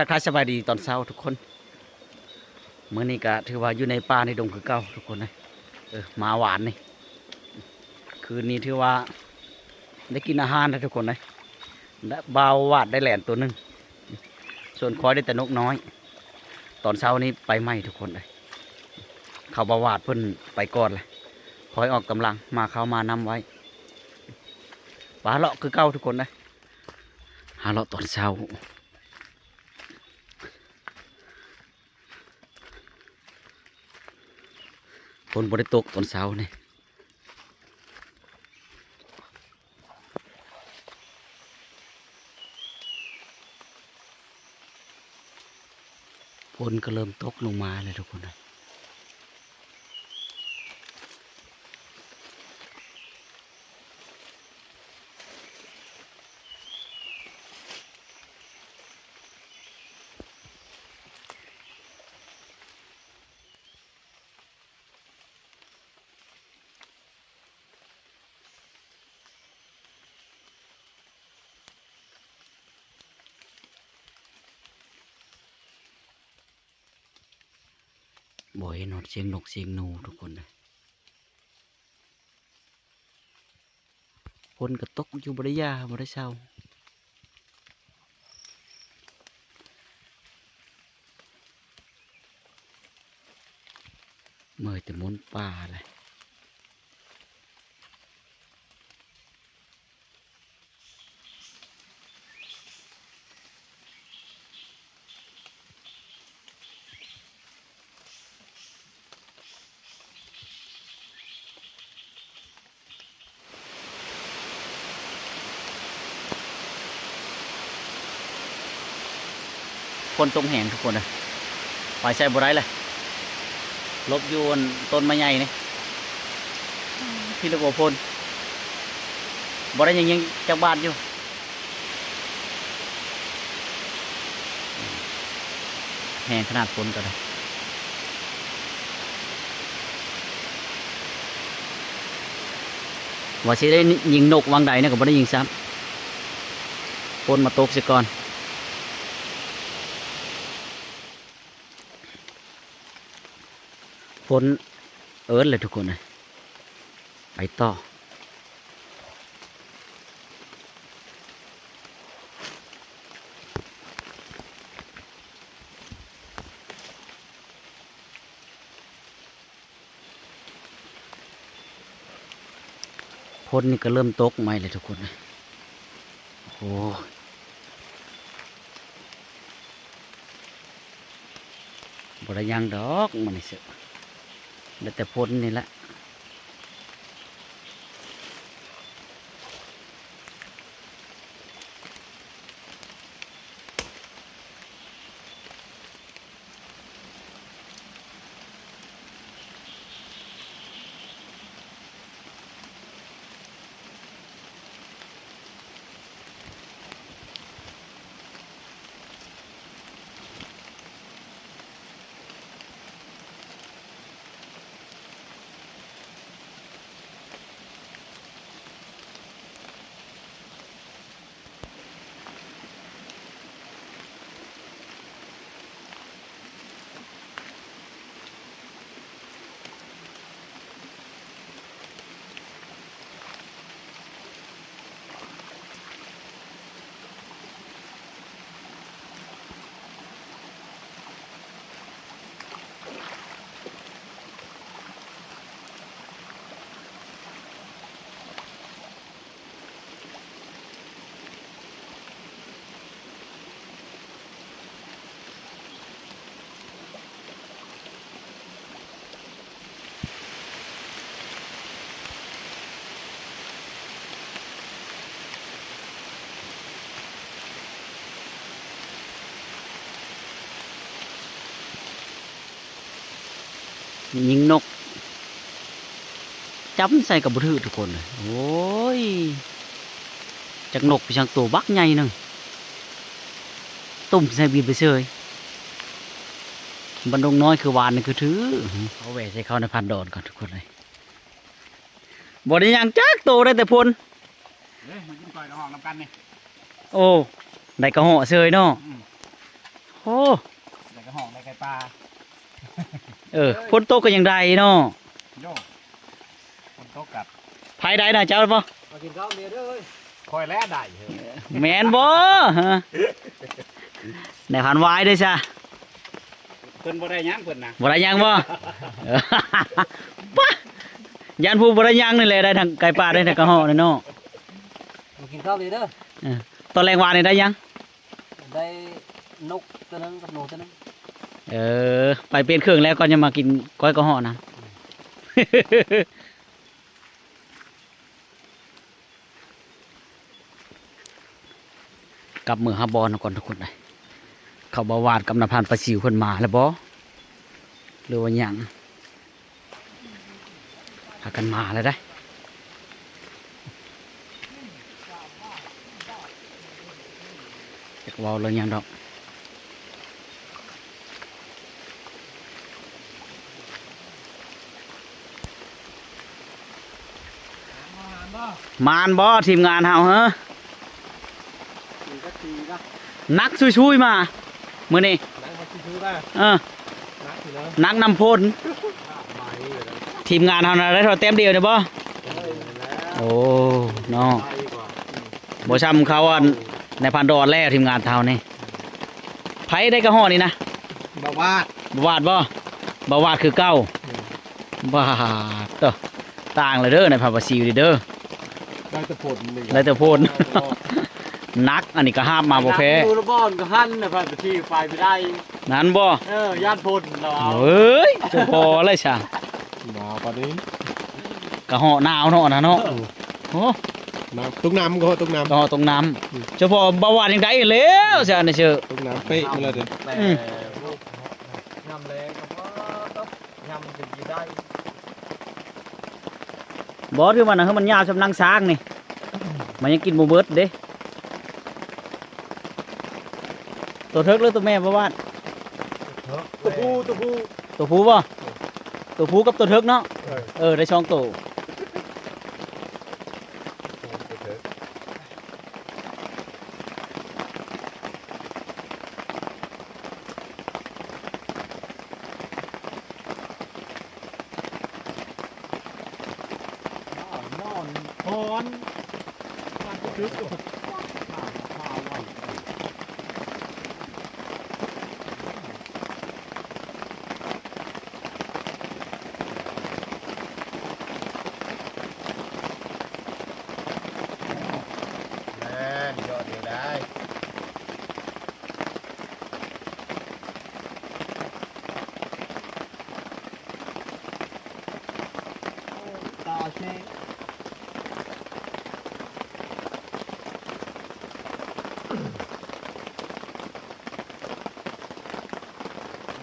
ทักทายสบายดีตอนเช้าทุกคนเมื้อนี้ก็ถือว่าอยู่ในป่าในดงคือเก่าทุกคนนะเออมาหวานนี่คืนนี้ถือว่าได้กินอาหารนะทุกคนนะและบาววาดได้แหลนตัวหนึ่งส่วนคอยได้แต่นกน้อย ตอนเช้านี้ไปไหมทุกคนเลยเขาบาวาดเพิ่นไปก่อนเลยคอยออกกำลังมาเข้ามานำไว้ปลาเลาะคือเก่าทุกคนนะหาเลาะตอนเช้า ฝนบริตกตอนเช้านี่ฝนก็เริ่มตกลงมาเลยทุกคนนะบ่ เสียงนกเสียงนูทุกคนนะฝนกระตกอยู่บริยาบริเช้าเมื่อยแต่มนป่าเลย คนตรงแหงทุกคนเลยปล่อยใส่บุไรเลยลบยูนต้นไม้ใหญ่นี่พี่ลูกโอพลบุไรยังยังจักบาทอยู่แหงขนาดฝนก็ได้ว่าสิได้ยิงนกวางใดเนี่ยก็บ่ได้ยิงซ้ำฝนมาตกสียก่อน ฝนเอิร์ธเลยทุกคนเลยไปต่อฝนนี่ก็เริ่มตกใหม่เลยทุกคนเลยโอ้บรยังดอกมันเสือ แต่พ้นนี่แหละ ยิงนกจับใส่กับบุถือทุกคนเลยโอ้ยจากนกไปช่างตัวบักใหญ่หนึ่งตุ่มใส่บีนไปเฉยบันดงน้อยคือวานนี่คือถือเอาแหวใส่เข้าในพันดอนก่อนทุกคนเลยบไดยังจักโตได้แต่พลเฮ้ยมากินก่อยในห้องน้ำกันนี่โอ้ได้กระเหาะเฉยเนาะอืมหอ้แล้วก็ห้องในไก่ปลา เออพ้นโตกก็ยังได้เนาะโย่คนโตกัดภายใดนะเจ้าบ่มากินข้าวเมียด้วยคอยแล้วได้เหรอแมนบ่ฮะในพันวายเด้อจ้ะเพิ่นบ่ได้หยังเพิ่นนะบ่ได้ยังบ่เออปะยันผู้บ่ได้ยังนี่แหละได้ทางไก่ป่าได้ทางกระหอนี่เนาะมากินข้าวเลยเด้อตอนแรงวานนี่ได้ยังได้นกตัวนึงกับหนูตัวนึง เออ ไปเปลี่ยนเครื่องแล้วก็จะมากินก้อยกระหอนะ กลับมือฮับอลก่อนทุกคนเลยเขาบาวาดกับนภานประสิวคนมาแล้วบอหรือว่าหยังพากันมาแล้วได้เว่าเรื่องยังดอก มานบอทีมงานเฮาฮะกินก็ทีนะนักชุยๆมามื้อนี้นั่งมาชิวๆได้เออนักอยู่นะนักนำพลมานี่เลยนะทีมงานเฮานะได้เท่าเต็มเดียวเนี่ยบ่แล้วโอ้เนาะไปกว่าบ่ช้ำเขาอันในพันดอนแล้วทีมงานเฮานี่ไผได้กระห่อนี่นะบ่าวาดบ่วาดบ่บ่วาดคือเก้าบาดเด้อต่างเลยเด้อในพระประสิวนี่เด้อ ได้แต่ผลหนึ่งได้แต่โพน นักอันนี้ก็ห้ามมาบ่แพ้ดูระบอนก็หันนะพระที่ไปไม่ได้ นั้นบ่เออย่านพลเราเอาเอ้ยจะพอเลยซะหนาวปานนี้กระห่อหนาวเนาะนะเนาะโอ้น้ำตุ้งน้ำก็ตุ้งน้กระห่อตรงน้ำเฉพาะเบาหวานยังได้แล้วซะนี่เชื่อำตุ้งน้ำเป๊ะมาเลยเด้อ แต่ อืม ยำแรงก็บ่ต้องยำถึงจะได้ บอสคือมันนะคือมันยาวสำนังช้างนี่ มันยังกินหมูเบิดเด้ ตัวเทิกหรือตัวแม่บ่วาดตัวผู้ตัวผู้ตัวผู้บ่ตัวผู้กับตัวเทิกเนาะ เออเออได้ช่องตัว นอนพรมันจะคึกอยู่ข้าวไว้ แม่นยอดเดียวได้ ตา เช่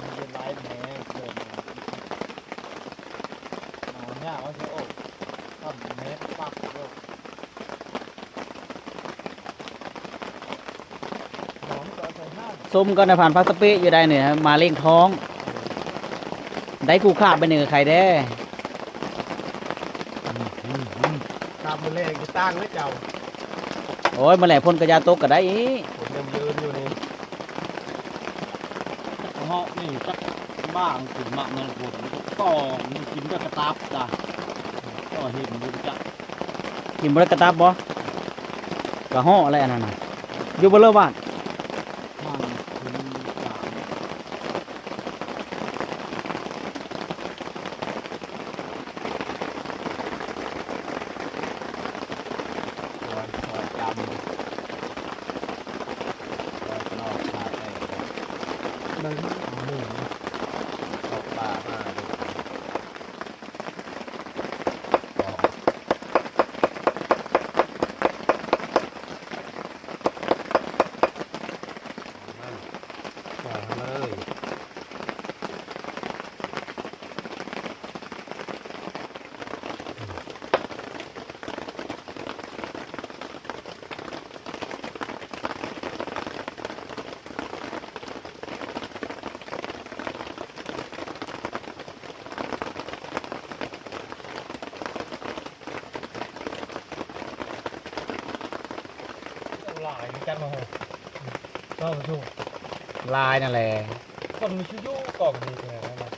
มันเป็นไรแม่เกิดมาหนาวเนี่ยว่าจะโอ้ทำเม็ดปักเดียหนอนก็ใส่ห้าส้มก็ในผ่านพักตะเปะอยู่ได้เนี่ยฮะมาเล่งท้อง ได้กูขาบไปหนึ่งกับใครแด้ ตามมือ แรงจะตั้งไว้เจ้าโอ้ยมาแหล่พ่นกระยาตกก็ได้อีผมยังยืนอยู่นี่เหาะนี่จักบ้างขึ้นมาเงินผลก็มันกินด้วยกระตับจ้ะก็เห็นดูจ้ะกินบรกระตับบ่กระห่ออะไรอันนั้นน่ะอยู่บนเรือบ้านมันถึงสาม วันคอยจำคอยนอกขาแตกนั่นหมูตกปลามาเลยว่าเลย หลาย จังโอ้โหก็มาดูลายนั่นแหละคนมีชุยุกล่องนี่แท้นะ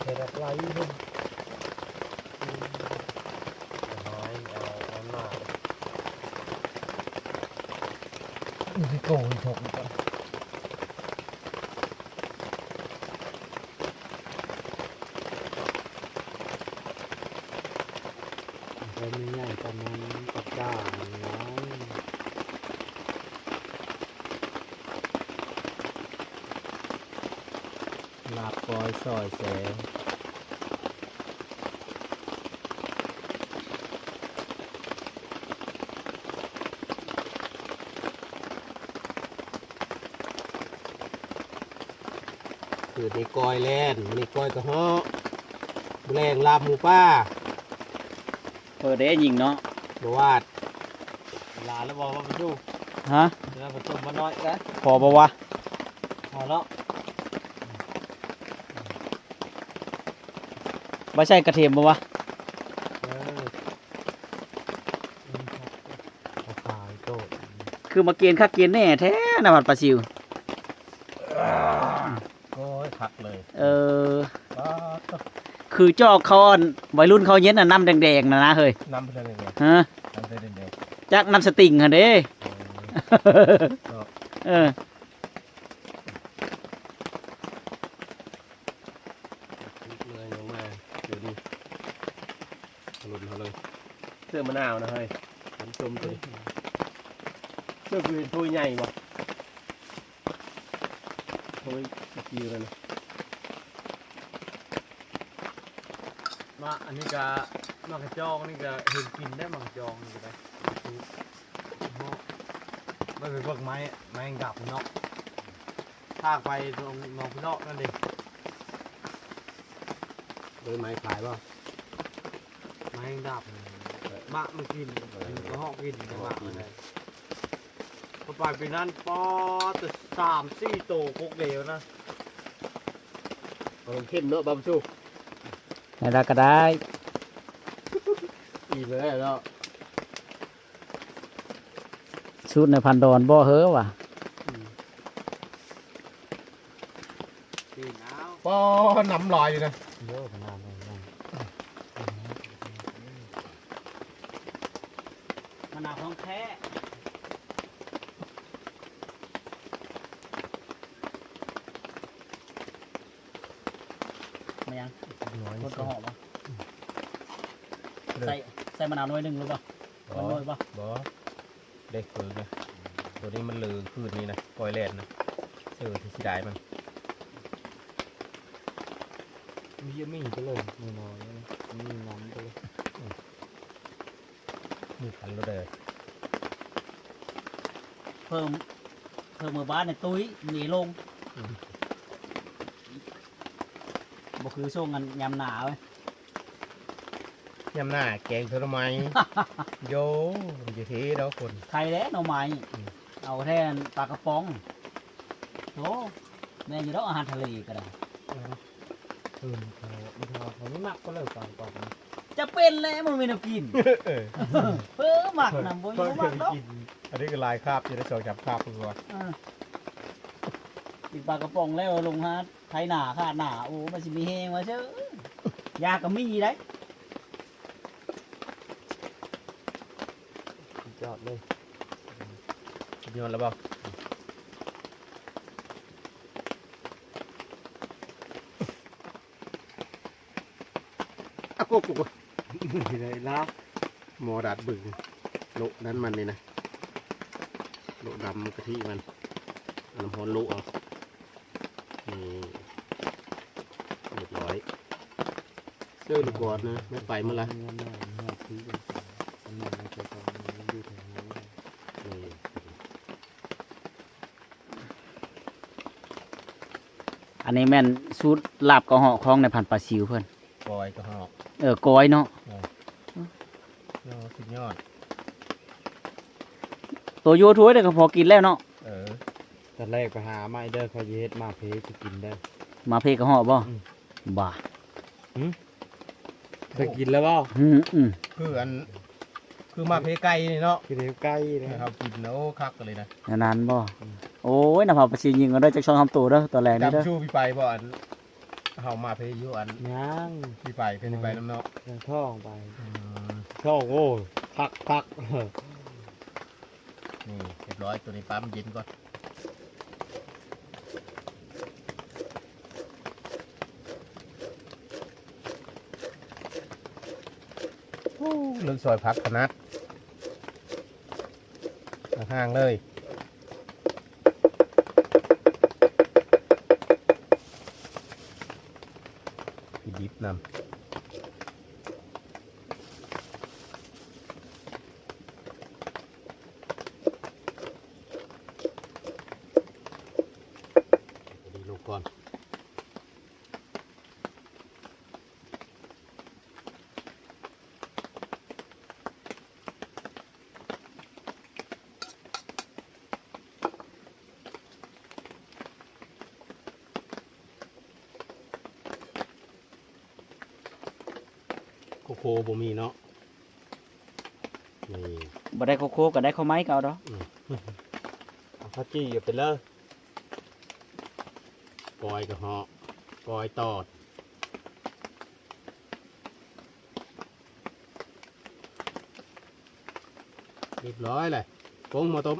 เทรับไล่ด้วยน้อยเอาเอาหน้านี่โกนถกก่อน แล้วไม่ใหญ่ตอนนั้นก็จ้าน้อย ลาบ ปอยซอยแสงคือในกอยแลนในกอยกระเหาะแรงลาบหมูป้าเปิดได้ยิงเนาะบวาดลาแล้วบอกว่าไปดูฮะแล้วผสมมาน้อยนะพอปะวะพอแล้วไม่ใช่กระเทียมปะวะเออเอาขายโตดคือมาเกณฑ์คักเกณฑ์แน่แท้นะบัดปลาซิวโอ้ยคักเลย เออว้าตะคือจอกเขาอ่อนวัยรุ่นเขาเย็นน่ะน้ำแดงๆนะนะเฮ้ยน้ำเป็นยังไงฮะน้ำเป็นยังไงจักน้ำสติงฮะเด้เออ เลยลงมาเดี๋ยวดิหลุดเขาเลย เสื้อ มะนาวนะเฮ้ยทำจมเลยเสื้อคือถ้วยใหญ่บ่ถ้วยกิวเลยนะมาอันนี้ก็มากระจองนี่ก็เห็นกินได้มากระจองนี่ก็ได้ไม่เป็นพวกไม้ไม้งับเนาะทากไปตรงนองพี่นอกนั่นเองเลยไม้ขายป่ะไม้ดับ มากมันกินก็หอกกินมากเลยพอไปปีนั้นปอแต่สามสี่โตพกเดียวนะเอาเข้มเนอะบำชูไหนได้ก็ได้อีกเลยแล้วชุดในพันดอนบ่เฮ้อว่ะกินเอาปอน้ำลอยอยู่นะเยอะขนาดนั้น มะนาวของแท้มายังน้อยคนกระหอบปะใส่ใส่มะนาวหน่อยหนึงหรือเปล่าบมันหน่อยปะบอเด็กฝืนนะตัวนี้มันลือคืนนี้นะปล่อยแลนนะเออที่สิได้มันมีเยอะมีไปเลยน้อยๆมีน้ำไปเลย มีพันแล้วเด้อเพิ่มเพิ่มมือบ้านในตุ้ยหนีลงบ่คือช่วงกันยำหนาวเว้ยยำหน้าแกงเทอร์ไมโยมันจะเทแล้วคนใครแล้วหน่อไม้เอาแทนปลากระป๋องโอ้แม่อยู่แล้วอาหารทะเลก็ได้เออเขาไม่ทอเขาไม่มักก็เลยก่อนก่อน จะเป็นแล้วมันไม่น้ำกินเออเพิ่มหมักนำบ่อเพิ่ยู่งหมักเคยเนาะกินอันนี้ก็ลายคราบจะได้สองจับคราบตัวเออกินปลากระป๋องแล้วลงฮะไทยหนาขาดหนาโอ้มันสิมีแหงมาเชื่อยากก็มีได้จอดเลยยอนแล้วบอกอะกุกกุก ไม่ได้แล้วหมอดัดบึงโลนั้นมันนี่นะโลดำกะทิมันเอาน้ำพอนโลเอานี่เรียบร้อยเสื้อลูกกอดนะ ไม่ไปเมื่อไหรเงินหน่อยเงินซื้อกันเงินไม่ใช่ตอนนี้อยู่แถวนี้นี่อันนี้แม่นสูตรลาบกระเหาะของในพันปลาซิวเพิ่นปล่อยก็หอกเออก้อยเนาะ ยอดสุดยอด ตัวโยถ้วยเด้อก็พอกินแล้วเนาะเออตอนแรกไปหาไม้เด้อเขาจะเฮ็ดมาเพจะกินได้ มาเพกระเหาะบ่อืม บ่าเคยกินแล้วเปล่าอืมอืมคืออัน คือมาเพไก่นี่เนาะกินเห็วไก่นะเขากินแล้วคักกันเลยนะนานๆบ่โอ้ยน้ำเผาประชียิงกันเด้อจากช่องทำตัวเด้อตัวแรกนี่เด้อจำชูพี่ไปบ่อันเฮามาเพยอยู่อันยังพี่ไปเพิ่นสิไปน้ำเนาะยังท่องไปท่องโอ้พักพักนี่เร้อยตัวนี้ปั๊มเย็นก่อนเรื่องซอยพักขนาดห่างเลยพี่ดิบนำ โคโคบ่มีเนาะนี่บ่ได้โคโค่ก็ได้ข้าวไม้ก็เอาดอกเอาพักจี้อยู่ไปเลยกอยกระเหาะกอยตอดเรียบร้อยเลยปรุงมาต้ม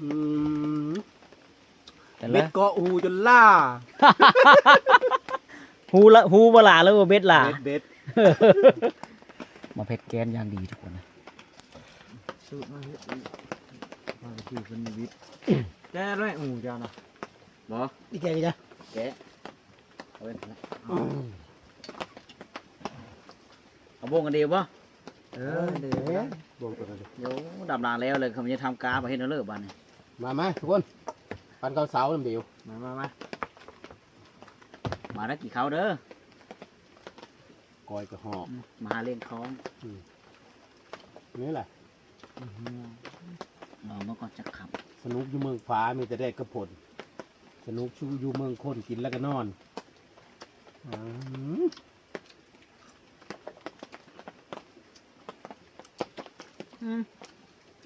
อืม แต่ เบ็ละดเกาะอูจนล่าฮูละฮูบ่ล่ะแล้วบ่เบ็ดล่ะเบ็ดเบ็ดมาเผ็ดแกนอย่างดีทุกคนนะสูตรมาเฮ็ดอีกมาคือเป็นวิทย์แก้ด้วยอูเจ้านะบ่นี่แกดีนะแกะเอาไว้นะเอาวงกันดีบ่เออเดี๋ยวนะบวงตัวนั้นดิเดี๋ยวดับนานแล้วเลยเขาจะทำกาไปเฮ็ดเอาเลิกบ้านนี่มาไหมทุกคน ปันข้าวเสาน้ำเดียวมามามามาแล้วกี่เขาเด้อ กอยกระหอบมาหาเลี้ยงท้องนี่แหละเราเมื่อก่อนจะขับ สนุกอยู่เมืองฟ้ามีแต่ได้กระผลสนุกชูอยู่เมืองคนกินแล้วก็นอนอืม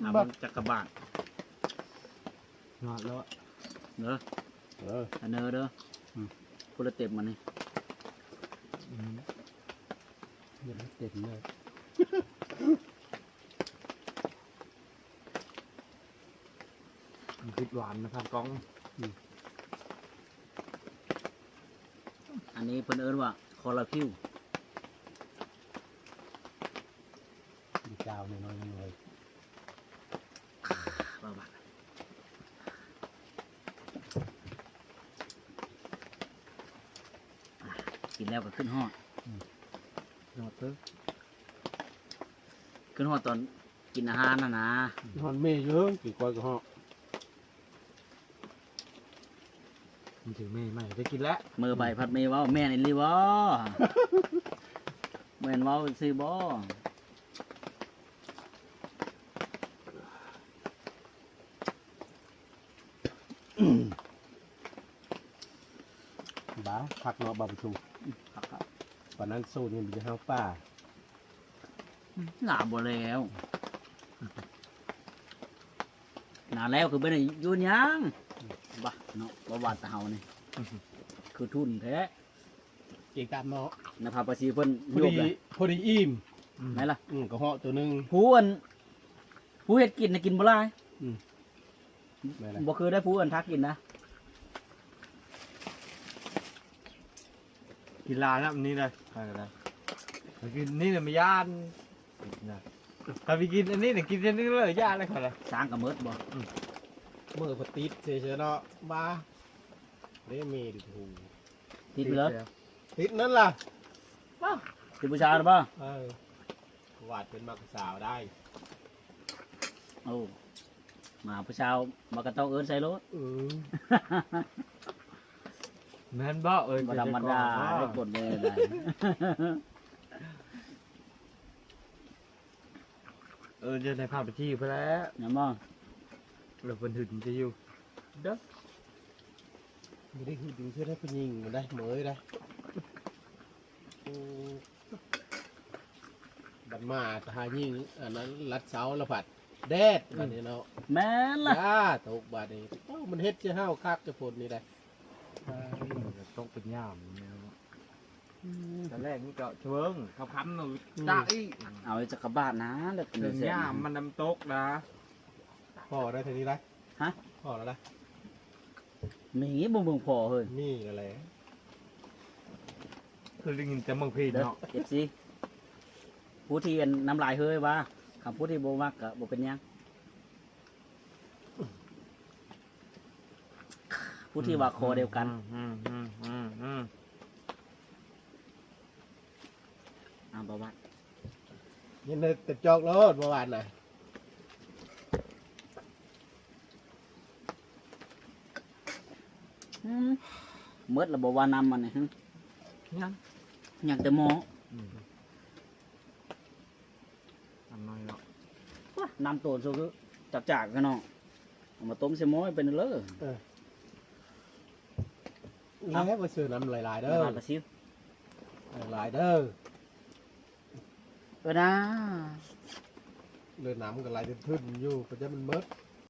เอามันจักรบาทหอดแล้ว เด้อเออ อันเนอเด้ออมพูดละเต็มมันนี่เดี๋ยวเต็มเลยมันคิดหวานนะครับกล้องอันนี้เพิ่นเอิ้นว่าคอลลาคิวมีเจ้าน้อยๆเลย บ้าบาอะกิน แล้วก็ขึ้นฮอดหอดเพิ่มขึ้นฮอดตอนกินอาหารนะนะนอนเมย์เยอะกี่กอยกระหอบมันถือไม่ไม่จะกินแล้วมือใบพัดเมย์เว่าแม่นอีหลีบ่แม่นเว้าซื่อบ่ บ้าพักเนาะบาประชุมครับครับวันนั้นสู้นี่มันจะห้าวป้าหลาบ่แล้วหนาแล้วคือบ่ได้อยู่หยังบ่เนาะบ่ว่าแตาเฮานี่คือทุนแท้เก่งตามเนาะนะครับประชีเพิ่นพอโยกดีเลยพอดีอิ่มไหนล่ะอืมกระเหาะตัวหนึงผู้อันผู้เฮ็ดกินน่ะกินบ่หลายไม่ไรบ่เคยได้ผู้อันทักกินนะ กินลาแล้วอันนี้เลยอะไรกินนี่เนี่ยไม่ย่านนะถ้าไปกินอันนี้เนี่ยกินอันนี้เลยย่านเลยค่ะเลยสร้างกับเมิดบ่เมื่อพอติดเฉยๆเนาะบ้าเล่มีดิถูติดไปเลยติดนั่นล่ะติดผู้ชายหรือเปล่าเออวาดเป็นมักสาวได้โอ้มาผู้ชายมากระต้องเอิ้นใส่รถอืม แม่นบ่เอ้ยบ่ธรรมดาได้กดเลยได้เออจะได้พาไปที่เพื่อแล้วนะมองเราเป็นถึงจะอยู่เด้อไม่ได้คือดึงเสื้อได้เป็นยิงมันได้เหมยได้อืมกันมาทายิ่งอันนั้นรัดเสาละผัดแดดบัดนี้เนาะแม่นล่ะจ้าตกบัดนี้เอ้ามันเฮ็ดจะห้าวคักจะฝนนี่ได้มันจะ ต้องเป็นย่ามเนี่ยแต่แรกนี่ก็เชิงเขาค้ำหนูจ้าอีเอาไว้จักรบาทนะแล้วเป็นถึงเสร็จย่ามมันน้ำตกนะพ่อได้ทีนี้ไรฮะพ่อแล้วนะมีบ่เบิ่งพอเฮ้ยมีอะไรคือได้ยินแต่เมืองพีเด้อเนาะ FC ผู้ที่อันน้ำลายเฮ้ยว่าคำผู้ที่บ่มักก็บ่เป็นหยัง ผู้ที่ว่าคเดียวกันอาบว่ายันเลยแต่จอกรถเมื่อวานน่ะอืมเมิดแล้วบ่ว่านำมันนี่หึยังยากแต่หมออืมทำน้อยเนาะนำตัวซุคือจักจากกันเนาะมาต้มใส่หม้อให้เป็นเลอ แล้วมาซื้อน้ำหลายๆเด้อ มาประซิวหลายๆเด้อเออนะเลือน้ำก็ไหลจนทึ่นอยู่ก็จะมันเมด